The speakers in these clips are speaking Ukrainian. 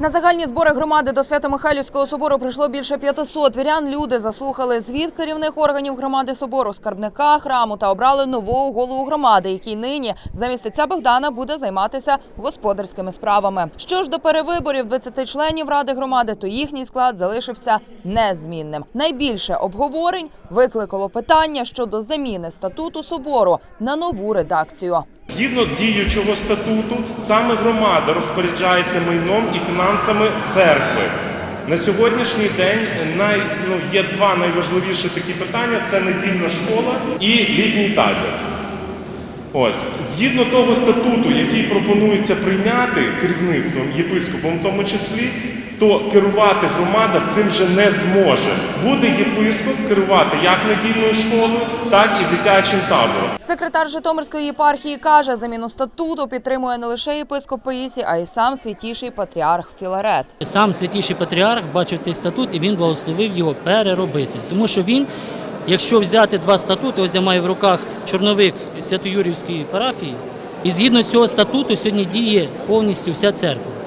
На загальні збори громади до Свято-Михайлівського собору прийшло більше 500 вірян. Люди заслухали звіт керівних органів громади собору, скарбника храму та обрали нового голову громади, який нині замість отця Богдана буде займатися господарськими справами. Що ж до перевиборів 20 членів ради громади, то їхній склад залишився незмінним. Найбільше обговорень викликало питання щодо заміни статуту собору на нову редакцію. Згідно діючого статуту, саме громада розпоряджається майном і фінансами церкви. На сьогоднішній день най, ну, є два найважливіші такі питання: це недільна школа і літній табір. Ось, згідно того статуту, який пропонується прийняти керівництвом єпископом, в тому числі, то керувати громада цим вже не зможе. Буде єпископ керувати як недільною школою, так і дитячим табором. Секретар Житомирської єпархії каже, заміну статуту підтримує не лише єпископ Паїсі, а й сам святіший патріарх Філарет. Сам святіший патріарх бачив цей статут і він благословив його переробити. Тому що він, якщо взяти два статути, ось я маю в руках чорновик Свято-Юрівської парафії, і згідно з цього статуту сьогодні діє повністю вся церква.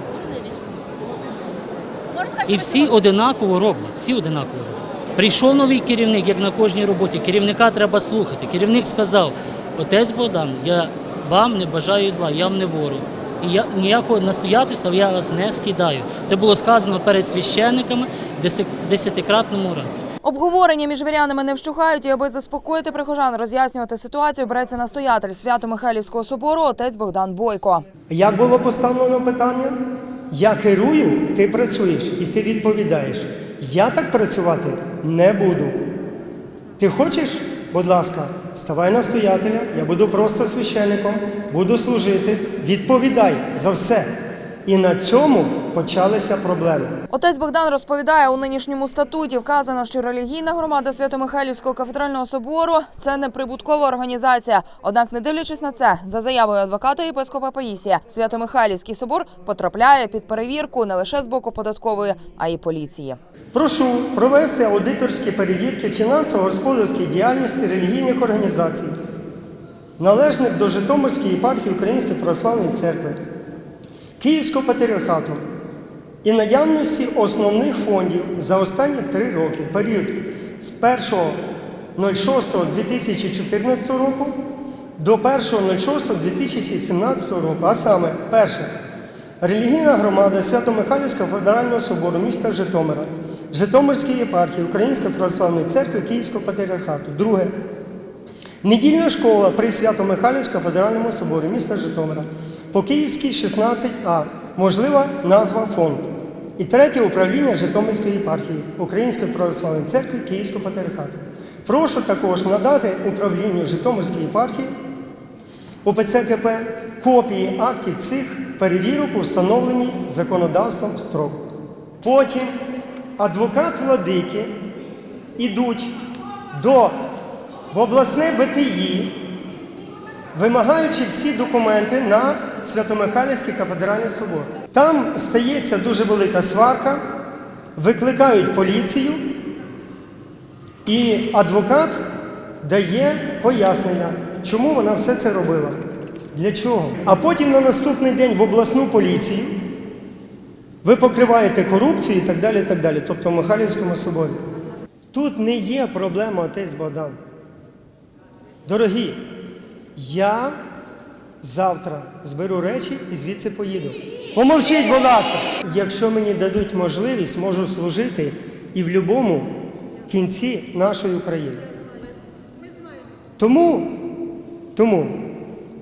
І всі одинаково роблять, всі одинаково роблять. Прийшов новий керівник, як на кожній роботі. Керівника треба слухати. Керівник сказав: отець Богдан, я вам не бажаю зла, я вам не ворог. І я ніякого настоятельства я вас не скидаю. Це було сказано перед священниками в десятикратному разі. Обговорення між вірянами не вщухають, і аби заспокоїти прихожан, роз'яснювати ситуацію береться настоятель Свято-Михайлівського собору отець Богдан Бойко. Як було поставлено питання? Я керую, ти працюєш і ти відповідаєш. Я так працювати не буду. Ти хочеш, будь ласка, ставай настоятеля, я буду просто священником, буду служити, відповідай за все. І на цьому почалися проблеми. Отець Богдан розповідає, у нинішньому статуті вказано, що релігійна громада Свято-Михайлівського кафедрального собору це не прибуткова організація. Однак, не дивлячись на це, за заявою адвоката єпископа Паїсія, Свято-Михайлівський собор потрапляє під перевірку не лише з боку податкової, а й поліції. Прошу провести аудиторські перевірки фінансово-господарської діяльності релігійних організацій, належних до Житомирської єпархії Української православної церкви, Київського патріархату і наявності основних фондів за останні три роки, період з 1.06.2014 року до 1.06.2017 року. А саме, перше, Релігійна громада Свято-Михайлівського федерального собору міста Житомира, Житомирської єпархії Української православної церкви Київського патріархату. Друге. Недільна школа при Свято-Михайлівському федеральному соборі міста Житомира по Київській 16А. Можлива назва фонд. І третє управління Житомирської єпархії Української православної церкви Київського патріархату. Прошу також надати управлінню Житомирської єпархії УПЦ КП копії актів цих перевірок у встановлені законодавством строку. Потім адвокат владики ідуть до в обласне БТІ, вимагаючи всі документи на Свято-Михайлівський кафедральний собор. Там стається дуже велика сварка, викликають поліцію, і адвокат дає пояснення, чому вона все це робила. Для чого? А потім на наступний день в обласну поліцію ви покриваєте корупцію і так далі. і так далі, Тобто в Михайлівському соборі. Тут не є проблема отець Богдан. Дорогі, я завтра зберу речі і звідси поїду. Помовчіть, будь ласка. Якщо мені дадуть можливість, можу служити і в будь-якому кінці нашої України. Тому, тому,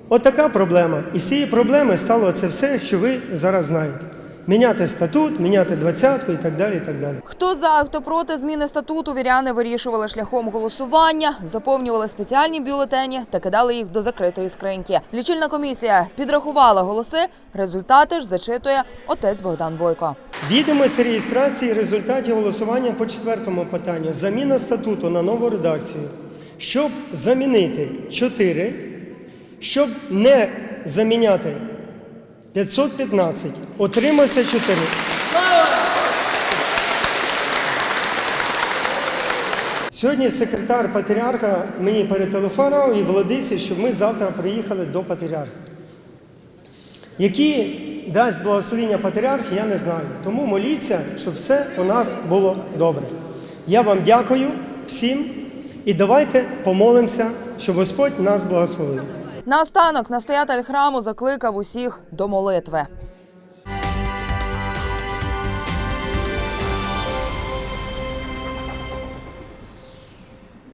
отака проблема. І з цієї проблеми стало це все, що ви зараз знаєте. Міняти статут, міняти двадцятку і так далі. і так далі. Хто за, хто проти зміни статуту, віряни вирішували шляхом голосування, заповнювали спеціальні бюлетені та кидали їх до закритої скриньки. Лічильна комісія підрахувала голоси. Результати ж зачитує отець Богдан Бойко. Відомість реєстрації результатів голосування по четвертому питанню. Заміна статуту на нову редакцію. Щоб замінити 4, щоб не заміняти 515, отримався 4. Сьогодні секретар патріарха мені перетелефонував і владиці, щоб ми завтра приїхали до патріарха. Які дасть благословіння патріарх, я не знаю. Тому моліться, щоб все у нас було добре. Я вам дякую всім і давайте помолимося, щоб Господь нас благословив. Наостанок настоятель храму закликав усіх до молитви.